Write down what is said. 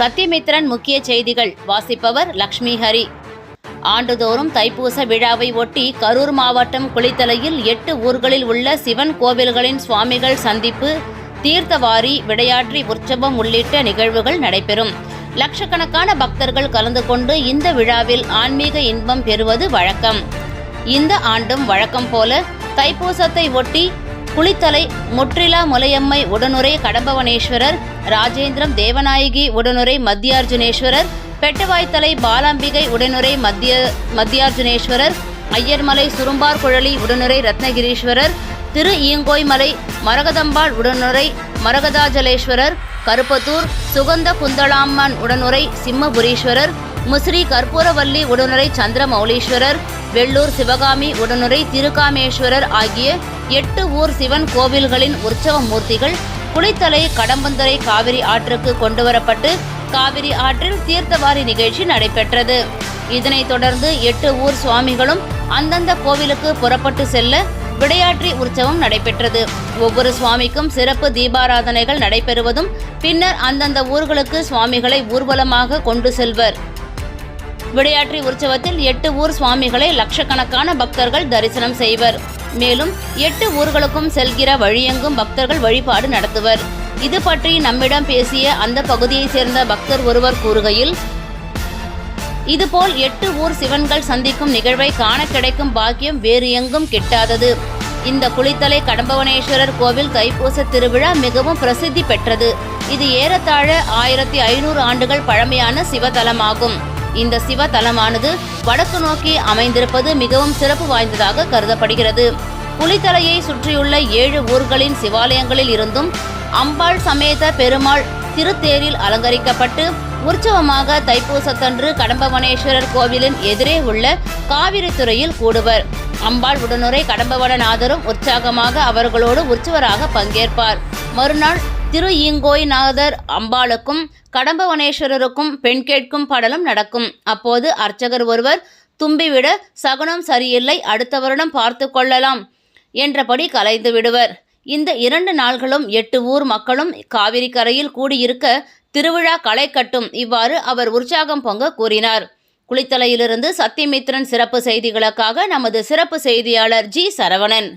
சத்யமித்ரன் முக்கிய செய்திகள். வாசிப்பவர் லக்ஷ்மி ஹரி. ஆண்டுதோறும் தைப்பூச விழாவை ஒட்டி கரூர் மாவட்டம் குளித்தலையில் எட்டு ஊர்களில் உள்ள சிவன் கோவில்களின் சுவாமிகள் சந்திப்பு தீர்த்தவாரி விடையாற்றி உற்சவம் உள்ளிட்ட நிகழ்வுகள் நடைபெறும். லட்சக்கணக்கான பக்தர்கள் கலந்து கொண்டு இந்த விழாவில் ஆன்மீக இன்பம் பெறுவது வழக்கம். இந்த ஆண்டும் வழக்கம் போல தைப்பூசத்தை ஒட்டி குளித்தலை முற்றிலா முலையம்மை உடனுரை கடம்பவனேஸ்வரர் ராஜேந்திரம் தேவநாயகி உடனுரை மத்தியார்ஜுனேஸ்வரர் பெட்டவாய்த்தலை பாலாம்பிகை உடனுரை மத்திய மத்தியார்ஜுனேஸ்வரர் ஐயர்மலை சுரும்பார் குழலி உடனுரை ரத்னகிரீஸ்வரர் திரு ஈங்கோய்மலை மரகதம்பாள் உடனுரை மரகதாஜலேஸ்வரர் கருப்பத்தூர் சுகந்த குந்தளாம்மன் உடனுரை சிம்மபுரீஸ்வரர் முசிறி கற்பூரவல்லி உடனுரை சந்திரமௌலீஸ்வரர் வெள்ளூர் சிவகாமி உடனுரை திருகாமேஸ்வரர் ஆகிய எட்டு ஊர் சிவன் கோவில்களின் உற்சவ மூர்த்திகள் குளித்தலை கடம்பந்தரை காவிரி ஆற்றுக்கு கொண்டுவரப்பட்டு காவிரி ஆற்றில் தீர்த்தவாரி நிகழ்ச்சி நடைபெற்றது. இதனைத் தொடர்ந்து எட்டு ஊர் சுவாமிகளும் அந்தந்த கோவிலுக்கு புறப்பட்டு செல்ல விடையாற்றி உற்சவம் நடைபெற்றது. ஒவ்வொரு சுவாமிக்கும் சிறப்பு தீபாராதனைகள் நடைபெறுவதும் பின்னர் அந்தந்த ஊர்களுக்கு சுவாமிகளை ஊர்வலமாக கொண்டு செல்வர். விடையாற்றி உற்சவத்தில் எட்டு ஊர் சுவாமிகளை லட்சக்கணக்கான பக்தர்கள் தரிசனம் செய்வர். மேலும் எட்டு ஊர்களுக்கும் செல்கிற வழியெங்கும் பக்தர்கள் வழிபாடு நடத்துவர். இது பற்றி நம்மிடம் பேசிய அந்த பகுதியைச் சேர்ந்த பக்தர் ஒருவர் கூறுகையில் இதுபோல் எட்டு ஊர் சிவன்கள் சந்திக்கும் நிகழ்வை காண கிடைக்கும் பாக்கியம் வேறு எங்கும் கிட்டாதது. இந்த குளித்தலை கடம்பவனேஸ்வரர் கோவில் தைப்பூச திருவிழா மிகவும் பிரசித்தி பெற்றது. இது ஏறத்தாழ ஆயிரத்தி ஐநூறு ஆண்டுகள் பழமையான சிவதலமாகும் இந்த சிவதலமானது வடக்கு நோக்கி அமைந்திருப்பது மிகவும் சிறப்பு வாய்ந்ததாக கருதப்படுகிறது. புலித்தலையை சுற்றியுள்ள ஏழு ஊர்களின் சிவாலயங்களில் இருந்தும் அம்பாள் சமேத பெருமாள் திருத்தேரில் அலங்கரிக்கப்பட்டு உற்சவமாக தைப்பூசத்தன்று கடம்பவனேஸ்வரர் கோவிலின் எதிரே உள்ள காவிரி துறையில் கூடுவர். அம்பாள் உடனுரை கடம்பவனநாதரும் உற்சாகமாக அவர்களோடு உற்சவராக பங்கேற்பார். மறுநாள் திரு ஈங்கோய்நாதர் அம்பாளுக்கும் கடம்பவனேஸ்வரருக்கும் பெண் கேட்கும் படலம் நடக்கும். அப்போது அர்ச்சகர் ஒருவர் தும்பிவிட சகுனம் சரியில்லை அடுத்த வருடம் பார்த்து கொள்ளலாம் என்றபடி கலைந்து விடுவர். இந்த இரண்டு நாள்களும் எட்டு ஊர் மக்களும் காவிரி கரையில் கூடியிருக்க திருவிழா களை கட்டும். இவ்வாறு அவர் உற்சாகம் பொங்க கூறினார். குளித்தலையிலிருந்து சத்தியமித்ரன் சிறப்பு செய்திகளுக்காக நமது சிறப்பு செய்தியாளர் ஜி. சரவணன்.